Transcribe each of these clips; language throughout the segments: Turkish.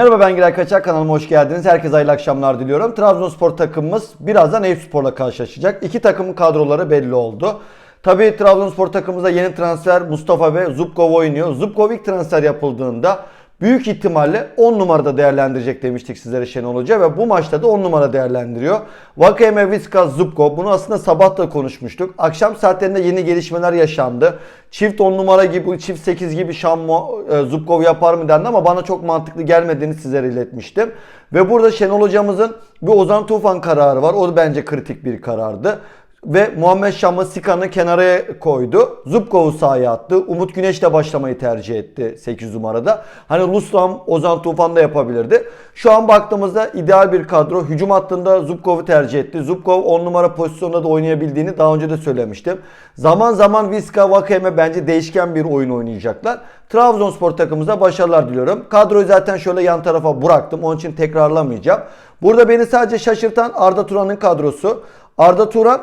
Merhaba ben Giray Kaçak kanalıma hoş geldiniz. Herkese hayırlı akşamlar diliyorum. Trabzonspor takımımız birazdan Eyüpspor'la karşılaşacak. İki takımın kadroları belli oldu. Tabii Trabzonspor takımımızda yeni transfer Mustafa ve Zubkov oynuyor. Zubkov ilk transfer yapıldığında büyük ihtimalle 10 numarada değerlendirecek demiştik sizlere Şenol Hoca ve bu maçta da 10 numara değerlendiriyor. Vakeme Viska Zubkov bunu aslında sabah da konuşmuştuk. Akşam saatlerinde yeni gelişmeler yaşandı. Çift 10 numara gibi, çift 8 gibi Şammo e, Zubkov yapar mı dendi ama bana çok mantıklı gelmediğini sizlere iletmiştim. Ve burada Şenol hocamızın bir Ozan Tufan kararı var. O bence kritik bir karardı. Ve Muhammed Şam'ı Sikan'ı kenara koydu. Zubkov'u sahaya attı. Umut Güneş de başlamayı tercih etti 8 numarada. Hani Luslam, Ozan Tufan da yapabilirdi. Şu an baktığımızda ideal bir kadro. Hücum hattında Zubkov'u tercih etti. Zubkov 10 numara pozisyonda da oynayabildiğini daha önce de söylemiştim. Zaman zaman Viska, Vakeme bence değişken bir oyun oynayacaklar. Trabzonspor takımımıza başarılar diliyorum. Kadroyu zaten şöyle yan tarafa bıraktım. Onun için tekrarlamayacağım. Burada beni sadece şaşırtan Arda Turan'ın kadrosu. Arda Turan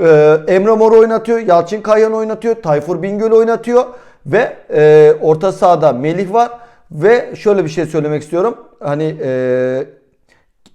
ee, Emre Mor oynatıyor, Yalçın Kayhan oynatıyor, Tayfur Bingöl oynatıyor ve e, orta sahada Melih var ve şöyle bir şey söylemek istiyorum. Hani e,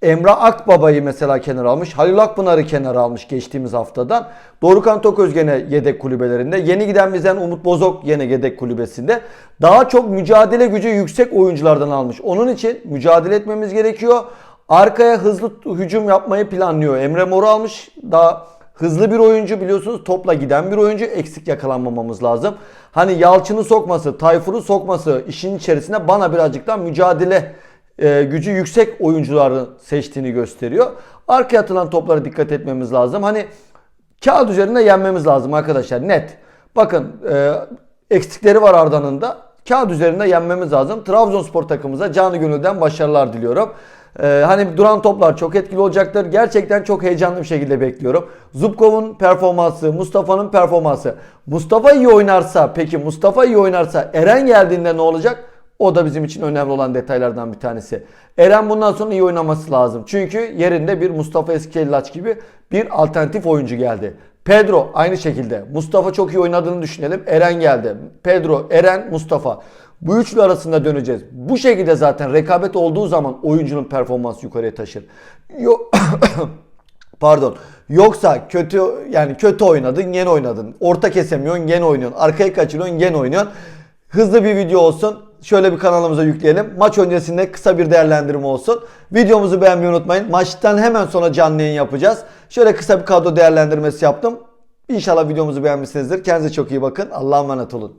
Emrah Akbaba'yı mesela kenara almış. Halil Akpınar'ı kenara almış geçtiğimiz haftadan. Dorukan Toköz gene yedek kulübelerinde. Yeni giden bizden Umut Bozok yine yedek kulübesinde. Daha çok mücadele gücü yüksek oyunculardan almış. Onun için mücadele etmemiz gerekiyor. Arkaya hızlı hücum yapmayı planlıyor. Emre Mor'u almış. Daha hızlı bir oyuncu biliyorsunuz. Topla giden bir oyuncu. Eksik yakalanmamamız lazım. Hani Yalçın'ı sokması, Tayfur'u sokması işin içerisinde bana birazcık daha mücadele e, gücü yüksek oyuncuları seçtiğini gösteriyor. Arkaya atılan toplara dikkat etmemiz lazım. Hani kağıt üzerinde yenmemiz lazım arkadaşlar net. Bakın e, eksikleri var Arda'nın da. Kağıt üzerinde yenmemiz lazım. Trabzonspor takımımıza canı gönülden başarılar diliyorum. Ee, hani duran toplar çok etkili olacaktır. Gerçekten çok heyecanlı bir şekilde bekliyorum. Zubkov'un performansı, Mustafa'nın performansı. Mustafa iyi oynarsa, peki Mustafa iyi oynarsa Eren geldiğinde ne olacak? O da bizim için önemli olan detaylardan bir tanesi. Eren bundan sonra iyi oynaması lazım. Çünkü yerinde bir Mustafa Eskellaç gibi bir alternatif oyuncu geldi. Pedro aynı şekilde. Mustafa çok iyi oynadığını düşünelim. Eren geldi. Pedro, Eren, Mustafa. Bu üçlü arasında döneceğiz. Bu şekilde zaten rekabet olduğu zaman oyuncunun performansı yukarıya taşır. Yok Pardon. Yoksa kötü yani kötü oynadın, yeni oynadın. Orta kesemiyorsun, yeni oynuyorsun. Arkayı kaçırıyorsun, yeni oynuyorsun. Hızlı bir video olsun. Şöyle bir kanalımıza yükleyelim. Maç öncesinde kısa bir değerlendirme olsun. Videomuzu beğenmeyi unutmayın. Maçtan hemen sonra canlı yayın yapacağız. Şöyle kısa bir kadro değerlendirmesi yaptım. İnşallah videomuzu beğenmişsinizdir. Kendinize çok iyi bakın. Allah'a emanet olun.